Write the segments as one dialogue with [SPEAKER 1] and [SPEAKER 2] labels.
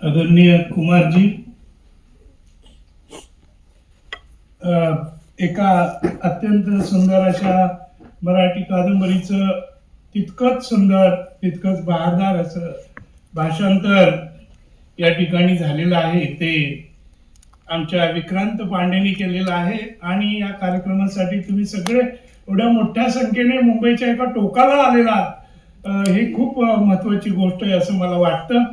[SPEAKER 1] आदरणीय कुमारजी एका अत्यंत सुंदर अशा मराठी कादंबरीचं तितकंच सुंदर तितकंच बहारदार असं भाषांतर या ठिकाणी झालेलं आहे. ते आमच्या विक्रांत पांडेनी केलेलं आहे आणि या कार्यक्रमासाठी तुम्ही सगळे एवढ्या मोठ्या संख्येने मुंबईच्या एका टोकाला आलेला हे खूप महत्वाची गोष्ट आहे असं मला वाटतं.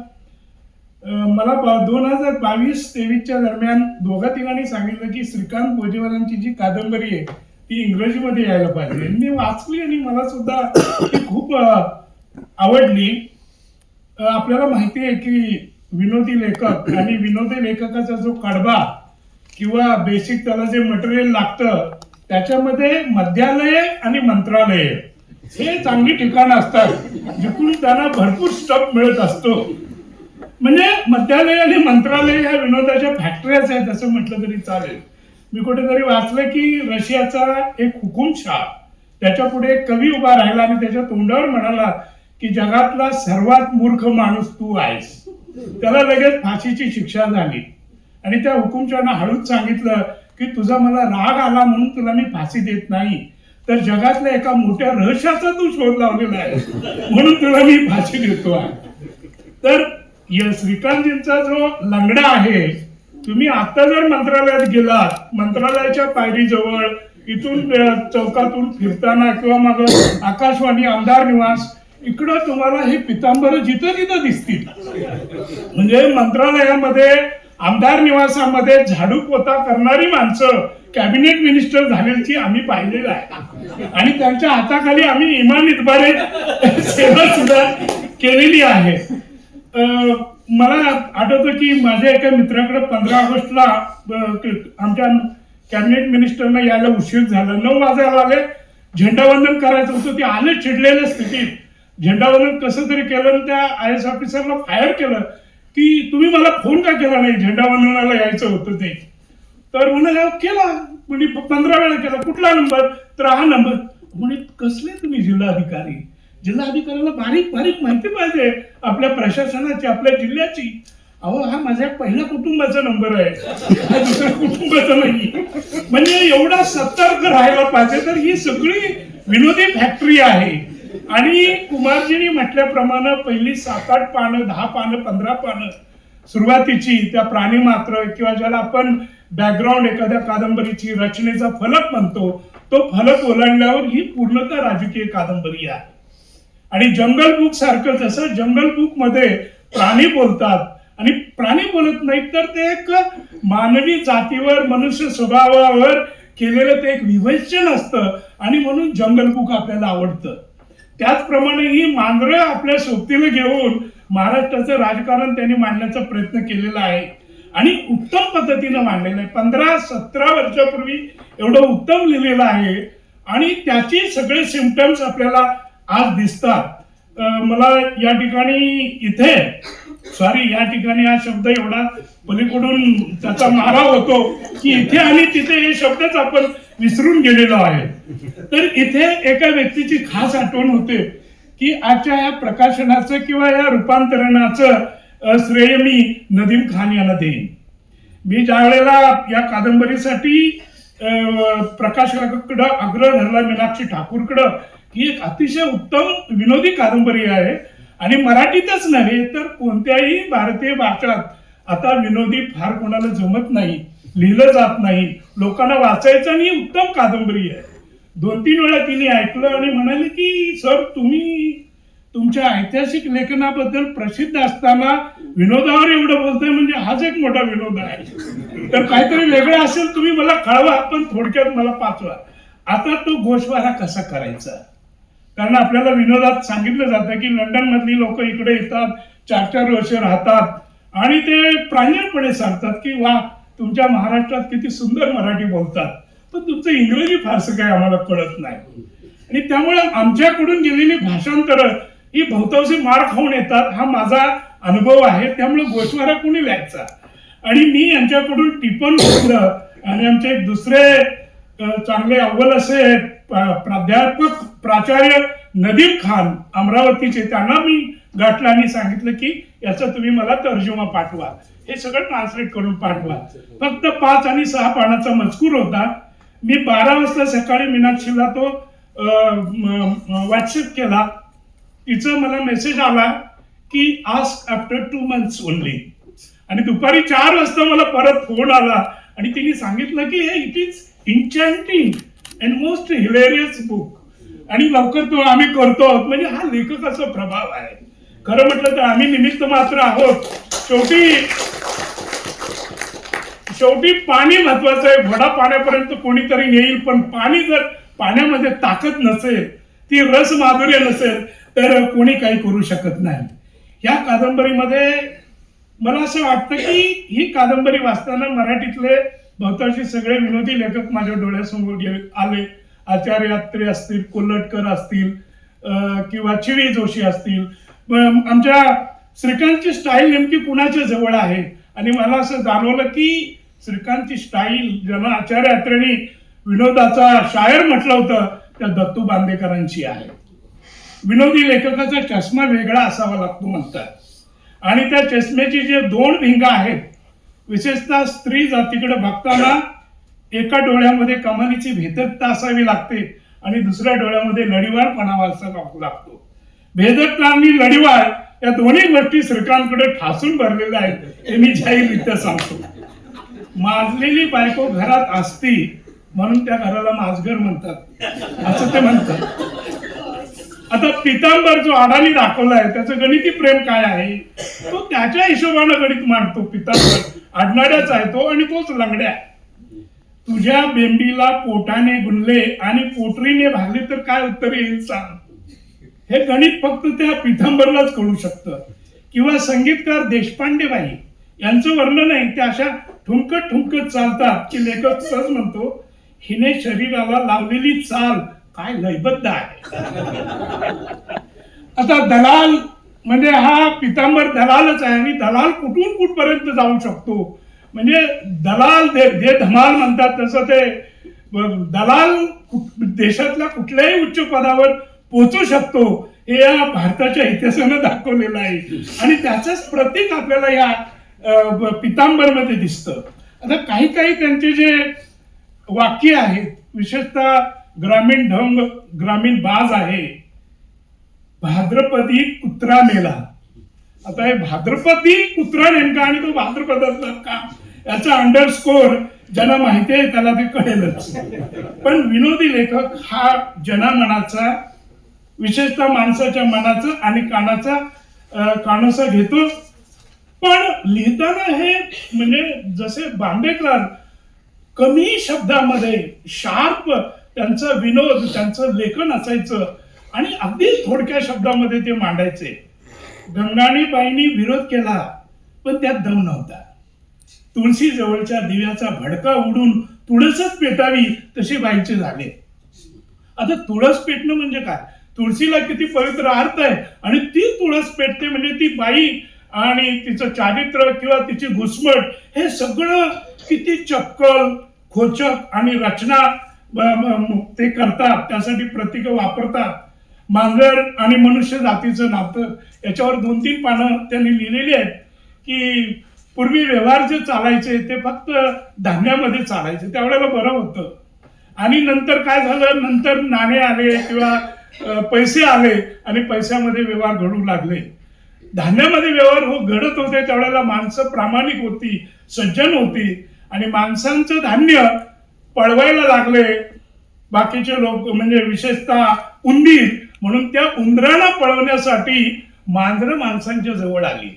[SPEAKER 1] मला दोन हजार बावीस तेवीसच्या दरम्यान दोघा तिघांनी सांगितलं की श्रीकांत भोजेवालांची जी कादंबरी आहे ती इंग्रजीमध्ये यायला पाहिजे. मी वाचली आणि मला सुद्धा ती खूप आवडली. आपल्याला माहिती आहे की विनोदी लेखक आणि विनोदी लेखकाचा जो कडबा किंवा बेसिक त्याला जे मटेरियल लागतं त्याच्यामध्ये मध्यालय आणि मंत्रालय हे चांगली ठिकाणं असतात जिथून त्यांना भरपूर स्टफ मिळत असतो. म्हणजे मध्यालय आणि मंत्रालय ह्या विनोदाच्या फॅक्टरीज आहेत असं म्हटलं तरी चालेल. मी कुठेतरी वाचलं की रशियाचा एक हुकुमशाह त्याच्या पुढे एक कवी उभा राहिला आणि त्याच्या तोंडावर म्हणाला की जगातला सर्वात मूर्ख माणूस तू आहेस. त्याला लगेच फाशीची शिक्षा झाली. आणि त्या हुकुमशाहनं हळूच सांगितलं की तुझा मला राग आला म्हणून तुला मी फाशी देत नाही. तर जगातल्या एका मोठ्या रहस्याचा तू शोध लावलेला आहे. म्हणून तुला मी फाशी देतो आहे. तर या श्रीकांतजींचा जो लंगडा आहे तुम्ही आता जर मंत्रालयात गेलात मंत्रालयाच्या पायरीजवळ इथून चौकातून फिरताना किंवा मग आकाशवाणी आमदार निवास इकडं तुम्हाला हे पितांबर जिथं तिथं दिसतील. म्हणजे मंत्रालयामध्ये आमदार निवासामध्ये झाडू पोता करणारी माणसं कॅबिनेट मिनिस्टर झाल्याची आम्ही पाहिलेलं आहे. आणि त्यांच्या हाताखाली आम्ही इमान इतबारे सेवा सुद्धा केलेली आहे. मला आठवतं की माझ्या एका मित्राकडे पंधरा ऑगस्टला आमच्या कॅबिनेट मिनिस्टरना यायला उशीर झाला. नऊ वाजायला आले. झेंडावंदन करायचं होतं. ते आले चिडलेल्या स्थितीत. झेंडावंदन कसं तरी केलं आणि त्या आय एस ऑफिसरला फायर केलं की तुम्ही मला फोन का केला नाही? झेंडावंदनाला यायचं होतं ते. तर म्हणाला केला. म्हणजे पंधरा वेळा केला. कुठला नंबर? तर हा नंबर. म्हणजे कसले तुम्ही जिल्हाधिकारी? जिल्हाधिकाऱ्याला बारीक बारीक माहिती पाहिजे आपल्या प्रशासनाची आपल्या जिल्ह्याची. अहो हा माझ्या पहिल्या कुटुंबाचा नंबर आहे. हा दुसऱ्या कुटुंबाचा नाही. म्हणजे एवढा सतर्क राहायला पाहिजे तर ही सगळी विनोदी फॅक्टरी आहे. आणि कुमारजींनी म्हटल्याप्रमाणे पहिली सात आठ पानं दहा पानं पंधरा पानं सुरुवातीची त्या प्राणी मात्र किंवा ज्याला आपण बॅकग्राऊंड एखाद्या कादंबरीची रचनेचा फलक म्हणतो तो फलक ओलांडल्यावर ही पूर्णतः राजकीय कादंबरी आहे. आणि जंगल बुक सारखं जसं जंगल बुकमध्ये प्राणी बोलतात आणि प्राणी बोलत नाहीत तर ते एक मानवी जातीवर मनुष्य स्वभावावर केलेलं ते एक विवेचन असतं आणि म्हणून जंगल बुक आपल्याला आवडतं. त्याचप्रमाणे ही मांजरं आपल्या सोबतीला घेऊन महाराष्ट्राचं राजकारण त्यांनी मांडण्याचा प्रयत्न केलेला आहे. आणि उत्तम पद्धतीनं मांडलेलं आहे. पंधरा सतरा वर्षापूर्वी एवढं उत्तम लिहिलेलं आहे आणि त्याची सगळे सिमटम्स आपल्याला आज दिसतात. मला या ठिकाणी इथे सॉरी या ठिकाणी हा शब्द एवढा पलीकडून त्याचा मारा होतो की इथे आणि तिथे हे शब्दच आपण विसरून गेलेलो आहे. तर इथे एका व्यक्तीची खास आठवण होते की आजच्या या प्रकाशनाचं किंवा या रूपांतरणाचं श्रेय मी नदीम खान यांना देईन. मी ज्या वेळेला या कादंबरीसाठी अ, प्रकाशकाकडं आग्रह धरला मीनाक्षी ठाकूरकडं ही एक अतिशय उत्तम विनोदी कादंबरी आहे. आणि मराठीतच नव्हे तर कोणत्याही भारतीय भाषात आता विनोदी फार कोणाला जमत नाही लिहिलं जात नाही. लोकांना वाचायचं आणि उत्तम कादंबरी आहे. दोन तीन वेळा तिने ऐकलं आणि म्हणाले की सर तुम्ही तुमच्या ऐतिहासिक लेखनाबद्दल प्रसिद्ध असताना विनोदावर एवढं बोलताय म्हणजे हाच एक मोठा विनोद आहे. तर काहीतरी वेगळं असेल तुम्ही मला कळवा पण थोडक्यात मला पाचवा आता तो गोषवारा कसा करायचा? कारण आपल्याला विनोदात सांगितलं जातं की लंडन मधली लोक इकडे येतात चार चार वर्ष राहतात आणि ते प्रांजळपणे सांगतात की वा तुमच्या महाराष्ट्रात किती सुंदर मराठी बोलतात. पण तुमचं इंग्रजी फारसं काही आम्हाला कळत नाही. आणि त्यामुळे आमच्याकडून गेलेली भाषांतरं ही बहुतांशी मार खाऊन येतात हा माझा अनुभव आहे. त्यामुळे गोषवारा कोणी लिहायचा? आणि मी यांच्याकडून टिपण घेतलं आणि आमचे एक दुसरे चांगले अव्वल असे आहेत प्राध्यापक प्राचार्य नदीम खान अमरावतीचे त्यांना मी गाठला आणि सांगितलं की याचा तुम्ही मला तर्जुमा पाठवा. हे सगळं ट्रान्सलेट करून पाठवा. फक्त पाच आणि सहा पानाचा मजकूर होता. मी बारा वाजता सकाळी मीनाक्षीला तो व्हॉट्सअप केला. तिचं मला मेसेज आला की आज आफ्टर टू मंथ्स ओनली आणि दुपारी चार वाजता मला परत फोन आला. आणि तिने सांगितलं की हे it is enchanting and most hilarious book आणि लवकर तो आम्ही करतो आहोत. म्हणजे हा लेखकाचा प्रभाव आहे. खरं म्हटलं तर आम्ही निमित्त मात्र आहोत. शेवटी शेवटी पाणी महत्वाचं आहे. घोडा पाण्यापर्यंत कोणीतरी येईल पण पाणी जर पाण्यामध्ये ताकद नसेल ती रस माधुर्य नसेल तर कोणी काही करू शकत नाही. या कादंबरीमध्ये मला असं वाटतं की ही कादंबरी वाचताना मराठीतले बहुतांशी सगळे विनोदी लेखक माझ्या डोळ्यासमोर आले. आचार्य अत्रे असतील कोल्हटकर असतील किंवा चिवी जोशी असतील. आमच्या श्रीकांतची स्टाईल नेमकी कुणाच्या जवळ आहे? आणि मला असं जाणवलं की श्रीकांतची स्टाईल ज्यांना आचार्य अत्रेनी विनोदाचा शायर म्हटलं होतं त्या दत्तू बांदेकरांची आहे. विनोदी लेखकाचा चष्मा वेगळा असावा लागतो म्हणतात. आणि त्या चष्म्याची जे दोन भिंगा आहेत विशेषतः स्त्री जातीकडे बघताना एका डोळ्यामध्ये कमानीची भेदकता असावी लागते आणि दुसऱ्या डोळ्यामध्ये लढीवारपणा असावा लागतो. भेदकता आणि लढीवार या दोन्ही गोष्टी श्रीकांतकडे ठासून भरलेल्या आहेत. हे मी जाहीररित्या सांगतो. माजलेली बायको घरात असती म्हणून त्या घराला माजघर म्हणतात. असं ते म्हणतात. आता पितांबर जो अडाणी दाखवलाय त्याचं गणिती प्रेम काय आहे? तो त्याच्या हिशोबानं गणित मांडतो. पितांबर आडनाड्याचा आहे तो आणि तोच लंगड्या तुझ्या बेंबीला पोटाने गुणले आणि पोटरीने भागले तर काय उत्तर येईल सांग. हे गणित फक्त त्या पितांबरलाच कळू शकतं. किंवा संगीतकार देशपांडे बाई यांचं वर्णन आहे ते अशा ठुमकत ठुमकत चालतात की लेखक सहज म्हणतो हिने शरीराला लावलेली चाल काय लयबद्ध आहे. आता दलाल म्हणजे हा पितांबर दलालच आहे आणि दलाल कुठून कुठपर्यंत जाऊ शकतो? म्हणजे दलाल दे जे धमाल म्हणतात तसं ते दलाल देशातल्या कुठल्याही उच्च पदावर पोहोचू शकतो हे या भारताच्या इतिहासानं दाखवलेलं आहे. आणि त्याचंच प्रतीक आपल्याला या पितांबरमध्ये दिसतं. आता काही काही त्यांचे जे वाक्य आहेत विशेषतः ग्रामीण ढंग ग्रामीण बाज आहे. भाद्रपदी कुत्रा मेला. आता हे भाद्रपदी कुत्रा नेमका आणि तो भाद्रपदातला का? याचा अंडरस्कोर ज्यांना माहिती आहे त्याला ते कळेलच. पण विनोदी लेखक हा जनामनाचा विशेषतः माणसाच्या मनाचा आणि कानाचा कानसा कानोसा घेतो. पण लिहिताना हे म्हणजे जसे बांबेकर कमी शब्दामध्ये शार्प त्यांचा विनोद त्यांचं लेखन असायचं. आणि अगदी थोडक्या शब्दामध्ये ते मांडायचे. गंगाणीबाईंनी विरोध केला पण त्यात दम नव्हता. तुळशी जवळच्या दिव्याचा भडका उडून तुळसच पेटावी तशी बाईचे झाले आता तुळस पेटणं म्हणजे काय? तुळशीला किती पवित्र अर्थ आहे आणि ती तुळस पेटते म्हणजे ती बाई आणि तिचं चारित्र्य किंवा तिची घुसमट हे सगळं किती चक्कल खोचक आणि रचना ते करतात त्यासाठी प्रतीकं वापरतात. मांजर आणि मनुष्य जातीचं नातं. याच्यावर दोन तीन पानं त्यांनी लिहिलेली आहेत की पूर्वी व्यवहार जे चालायचे ते फक्त धान्यामध्ये चालायचे. त्यावेळेला बरं होतं. आणि नंतर काय झालं? नंतर नाणे आले किंवा पैसे आले आणि पैशामध्ये व्यवहार घडू लागले. धान्यामध्ये व्यवहार हो घडत होते. त्यावेळेला माणसं प्रामाणिक होती सज्जन होती आणि माणसांचं धान्य पळवायला लागले. बाकीचे लोक म्हणजे विशेषतः उंदीर म्हणून त्या उंदराला पळवण्यासाठी मांजरं माणसांच्या जवळ आली.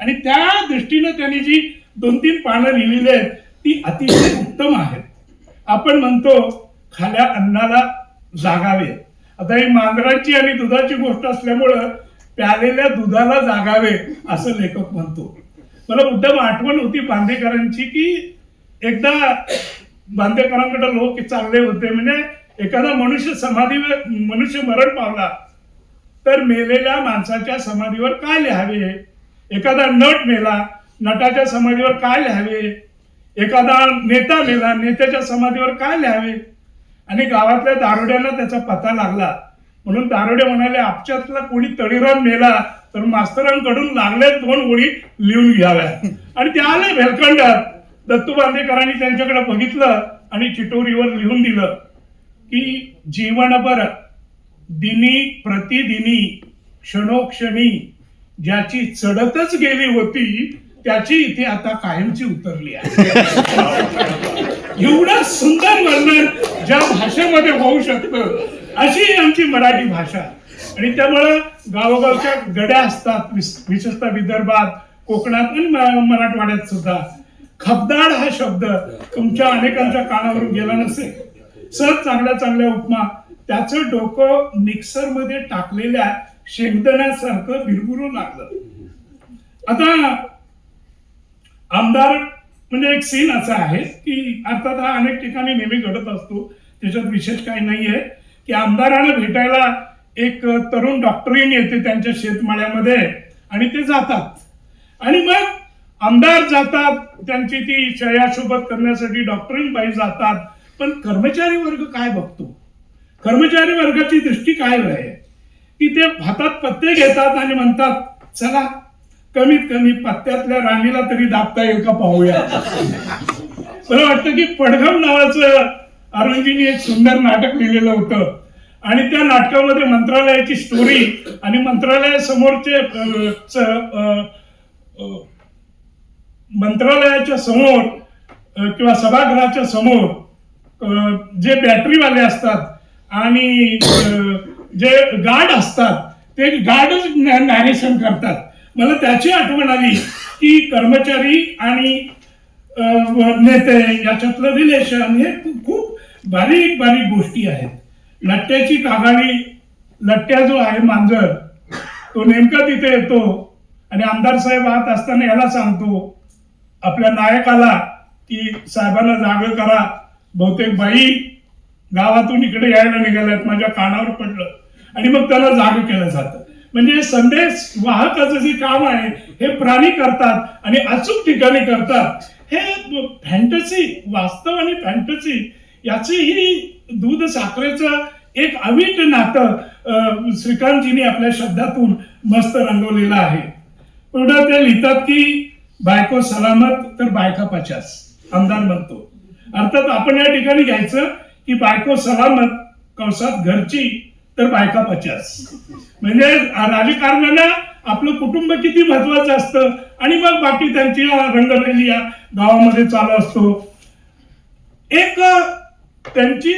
[SPEAKER 1] आणि त्या दृष्टीनं त्यांनी जी दोन तीन पानं लिहिलेली आहेत ती अतिशय उत्तम आहेत. आपण म्हणतो खाल्या अन्नाला जागावे. आता ही मांजराची आणि दुधाची गोष्ट असल्यामुळं प्यालेल्या दुधाला जागावे असं लेखक म्हणतो. मला मुद्दाम आठवण होती बांदेकरांची की एकदा बांदेकरांकडे लोक चांगले होते. म्हणजे एखादा मनुष्य समाधी मनुष्य मरण पावला तर मेलेल्या माणसाच्या समाधीवर काय लिहावे? एखादा नट मेला नटाच्या समाधीवर काय लिहावे? एखादा नेता मेला नेत्याच्या समाधीवर काय लिहावे? आणि गावातल्या दारोड्यांना त्याचा पत्ता लागला. म्हणून दारोडे म्हणाले आपच्यातला कोणी तळीराम मेला तर मास्तरांकडून लागल्या दोन ओळी लिहून घ्याव्या. आणि ते आले भेलखंडात. दत्तू बांदेकरांनी त्यांच्याकडे बघितलं आणि चिटोरीवर लिहून दिलं की जीवनभर दिनी प्रतिदिनी क्षणोक्षणी ज्याची चढतच गेली होती त्याची इथे आता कायमची उतरली आहे. एवढं सुंदर वर्णन ज्या भाषेमध्ये होऊ शकतं अशी ही आमची मराठी भाषा. आणि त्यामुळं गावोगावच्या गड्या असतात विस- विशेषतः विदर्भात कोकणात आणि मराठवाड्यात सुद्धा. खबदाड हा शब्द तुमच्या अनेकांच्या कानावरून गेला नसेल. सर चांगल्या चांगल्या उपमा. त्याचं डोकं मिक्सरमध्ये टाकलेल्या शेंगदण्यासारखं भिरभुरू लागलं. आता आमदार म्हणजे एक सीन असा आहे की अर्थात हा अनेक ठिकाणी नेहमी घडत असतो. त्याच्यात विशेष काही नाही आहे की आमदारांना भेटायला एक तरुण डॉक्टरीन येते त्यांच्या शेतमाळ्यामध्ये आणि ते जातात. आणि मग आमदार जातात त्यांची ती शयाशोबत करण्यासाठी डॉक्टरीन बाई जातात. पण कर्मचारी वर्ग काय बघतो? कर्मचारी वर्गाची दृष्टी काय आहे? की ते हातात पत्ते घेतात आणि म्हणतात चला कमीत कमी पत्त्यातल्या राणीला तरी दाबता येईल का पाहूया. मला वाटतं की पडघम नावाचं अरुणजींनी एक सुंदर नाटक लिहिलेलं होतं. आणि त्या नाटकामध्ये मंत्रालयाची स्टोरी आणि मंत्रालयासमोरचे मंत्रालयाच्या समोर किंवा सभागृहाच्या समोर जे बॅटरीवाले असतात आणि जे गार्ड असतात ते गार्डच नॅरेशन करतात. मला त्याची आठवण आली की कर्मचारी आणि नेते याच्यातलं रिलेशन हे खूप बारीक बारीक गोष्टी आहेत. लट्ट्याची कागाळी लट्ट्या जो आहे मांजर तो नेमका तिथे येतो आणि आमदार साहेब आत असताना याला सांगतो आपल्या नायकाला की साहेबांना जाग करा. बहुतेक बाई गावातून इकडे यायला निघाल्यात माझ्या कानावर पडलं. आणि मग त्याला जाग केलं जातं. म्हणजे संदेश वाहकाचं जे काम आहे हे प्राणी करतात आणि अचूक ठिकाणी करतात. हे फॅन्टसी वास्तव आणि फॅन्टसी याचीही दूध साखरेचं एक अवीट नातं श्रीकांतजींनी आपल्या शब्दातून मस्त रंगवलेलं आहे. पुढं ते लिहितात की बायको सलामत तर बायका पचास. आमदार म्हणतो. अर्थात आपण या ठिकाणी घ्यायचं की बायको सलामत कंसात घरची तर बायका पचास. म्हणजे राजकारणाला आपलं कुटुंब किती महत्वाचं असतं? आणि मग बाकी त्यांची रंगरंगी या गावामध्ये चालू असतो. एक त्यांची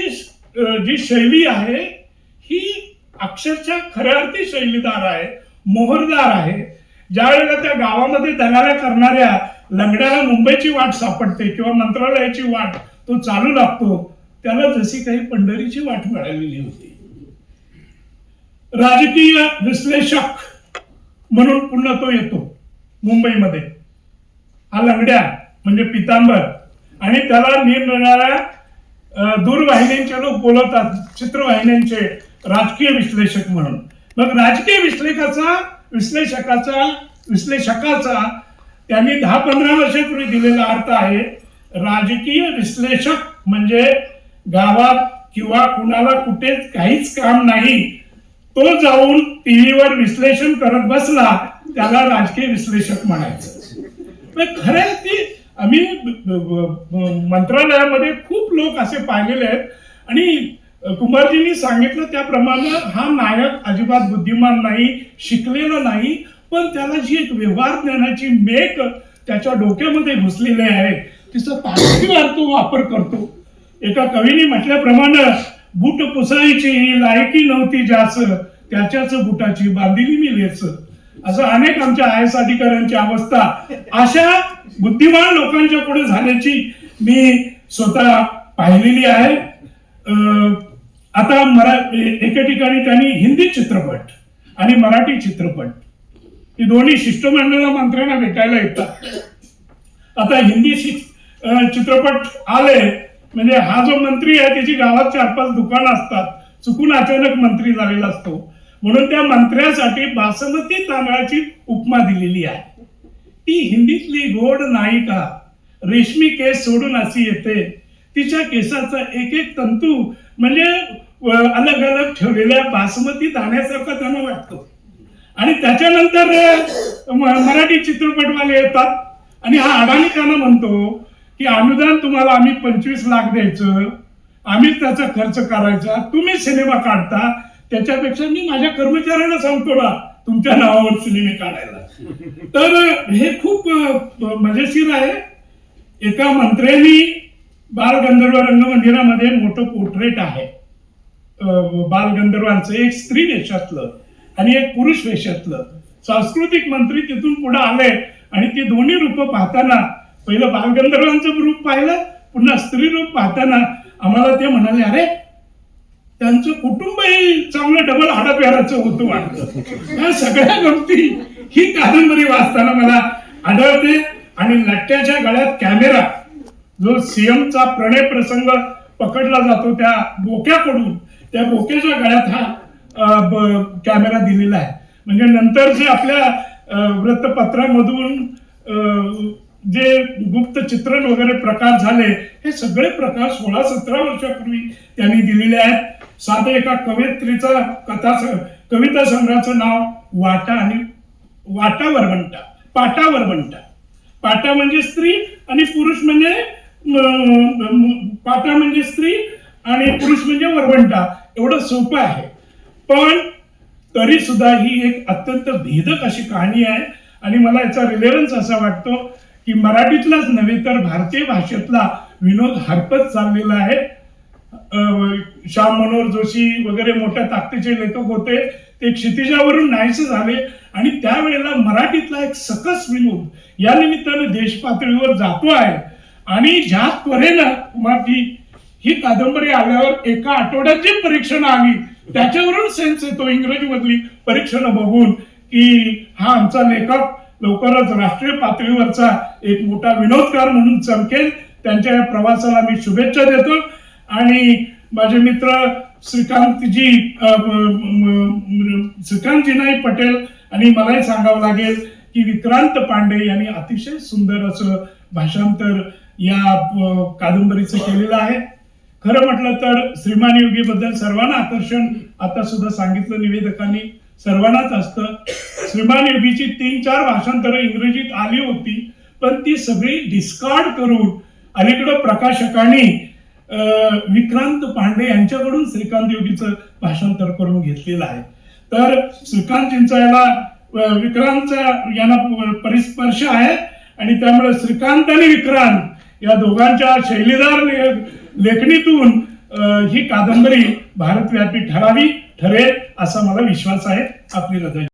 [SPEAKER 1] जी शैली आहे ही अक्षरशः खऱ्या अर्थी शैलीदार आहे मोहरदार आहे. ज्यावेळेला त्या गावामध्ये दलाल्या करणाऱ्या लंगड्याला मुंबईची वाट सापडते किंवा मंत्रालयाची वाट तो चालू लागतो त्याला जशी काही पंढरीची वाट मिळालेली होती. राजकीय विश्लेषक म्हणून पुन्हा तो येतो मुंबईमध्ये. हा लंगड्या म्हणजे पितांबर आणि त्याला निरनिराळ्या अं, दूरवाहिन्यांचे लोक बोलवतात चित्रवाहिन्यांचे राजकीय विश्लेषक म्हणून. मग राजकीय विश्लेषकाचा विश्लेषकाचा विश्लेषकाचा त्यांनी दहा पंधरा वर्षापूर्वी दिलेला अर्थ आहे राजकीय विश्लेषक म्हणजे गावात किंवा कुणाला कुठे काहीच काम नाही तो जाऊन टीव्हीवर विश्लेषण करत बसला त्याला राजकीय विश्लेषक म्हणायचं. पण खरं ती आम्ही मंत्रालयामध्ये खूप लोक असे पाहिलेले आहेत आणि कुमारजींनी सांगितलं त्याप्रमाणे हा नायक अजिबात बुद्धिमान नाही शिकलेला नाही पण त्याला जी एक व्यवहार ज्ञानाची मेक त्याच्या डोक्यामध्ये घुसलेली आहे तिचा ताकदीवर तो वापर करतो. एका कवीने म्हटल्याप्रमाणे बूट पुसायची लायकी नव्हती जास त्याच्याच बुटाची बांधिली मी लेच. असं अनेक आमच्या आय एस अधिकाऱ्यांची अवस्था अशा बुद्धिमान लोकांच्या पुढे झाल्याची मी स्वतः पाहिलेली आहे. अं, आता मरा ए- एके ठिकाणी त्यांनी हिंदी चित्रपट आणि मराठी चित्रपट ही दोन्ही शिष्टमंडळ मंत्र्यांना भेटायला येतात. आता हिंदी चित्रपट आले म्हणजे हा जो मंत्री आहे त्याची गावात चार पाच दुकानं असतात चुकून अचानक मंत्री झालेला असतो. म्हणून त्या मंत्र्यासाठी बासमती तांदळाची उपमा दिलेली आहे. ती हिंदीतली गोड नायिका रेशमी केस सोडून अशी येते तिच्या केसाचा एक एक तंतू म्हणजे अलग अलग ठेवलेल्या बासमती दाण्यासारखा त्यांना वाटतो. आणि त्याच्यानंतर मराठी चित्रपटवाले येतात. आणि हा अडाणी त्यांना म्हणतो की अनुदान तुम्हाला आम्ही पंचवीस लाख द्यायचं. आम्हीच त्याचा खर्च करायचा. तुम्ही सिनेमा काढता. त्याच्यापेक्षा मी माझ्या कर्मचाऱ्यांना सांगतो ना तुमच्या नावावर सिनेमे काढायला. तर हे खूप मजेशीर आहे. एका मंत्र्यांनी बालगंधर्व रंगमंदिरामध्ये मोठं पोर्ट्रेट आहे. बालगंधर्वांचं एक स्त्री वेशातलं आणि एक पुरुष वेशातलं. सांस्कृतिक मंत्री तिथून पुढे आले आणि ते दोन्ही रूप पाहताना पहिलं बालगंधर्वांचं रूप पाहिलं पुन्हा स्त्री रूप पाहताना आम्हाला ते म्हणाले अरे त्यांचं कुटुंबही चांगलं डबल हाडापेराचं होतं वाटतं. या सगळ्या गोष्टी ही कादंबरी वाचताना मला आढळते आणि लट्ट्याच्या गळ्यात कॅमेरा जो सीएमचा प्रणय प्रसंग पकडला जातो त्या बोक्याकडून त्या बोक्याच्या गळ्यात हा कॅमेरा दिलेला आहे. म्हणजे नंतर जे आपल्या वृत्तपत्रामधून जे गुप्त चित्रण वगैरे प्रकार झाले हे सगळे प्रकार सोळा सतरा वर्षापूर्वी त्यांनी दिलेले आहेत. साधं एका कवयित्रीचा कथा कविता संग्रहाचं नाव वाटा आणि वाटावर म्हणता पाटा म्हणता पाटा म्हणजे स्त्री आणि पुरुष म्हणजे पाटा म्हणजे स्त्री आणि पुरुष म्हणजे वरवंटा. एवढं सोपं आहे. पण तरी सुद्धा ही एक अत्यंत भेदक अशी कहाणी आहे. आणि मला याचा रिलेव्हन्स असा वाटतो की मराठीतलाच नव्हे तर भारतीय भाषेतला विनोद हरपत चाललेला आहे. अं, श्याम मनोहर जोशी वगैरे मोठ्या ताकदीचे लेखक होते. ते क्षितिजावरून नाहीसे झाले. आणि त्यावेळेला मराठीतला एक सकस विनोद या निमित्तानं देश पातळीवर जातो आहे. आणि ज्या त्वरेनं कुमारजी ही कादंबरी आल्यावर एका आठवड्याची परीक्षण आली त्याच्यावरून सेन्स येतो इंग्रजी मधली बघून की हा आमचा लेखक लवकरच राष्ट्रीय पातळीवरचा एक मोठा विनोदकार म्हणून चमकेल. त्यांच्या या प्रवासाला मी शुभेच्छा देतो. आणि माझे मित्र श्रीकांतजी श्रीकांतजी नाही पटेल आणि मलाही सांगावं लागेल की विक्रांत पांडे यांनी अतिशय सुंदर असं भाषांतर या कादंबरीचं केलेलं आहे. खरं म्हटलं तर श्रीमान योगी बद्दल सर्वांना आकर्षण आता सुद्धा सांगितलं निवेदकांनी. सर्वांनाच असतं. श्रीमान योगीची तीन चार भाषांतरं इंग्रजीत आली होती पण ती सगळी डिस्कार्ड करून अलीकडं प्रकाशकांनी विक्रांत पांडे यांच्याकडून श्रीकांत योगीचं भाषांतर करून घेतलेलं आहे. तर श्रीकांतजींचा याला विक्रांतचा यांना परिस्पर्श आहे. आणि त्यामुळे श्रीकांत आणि विक्रांत या दोघांच्या शैलीदार लेखणीतून ही कादंबरी भारतव्यापी ठरावी ठरेल असा मला विश्वास आहे. आपली रजा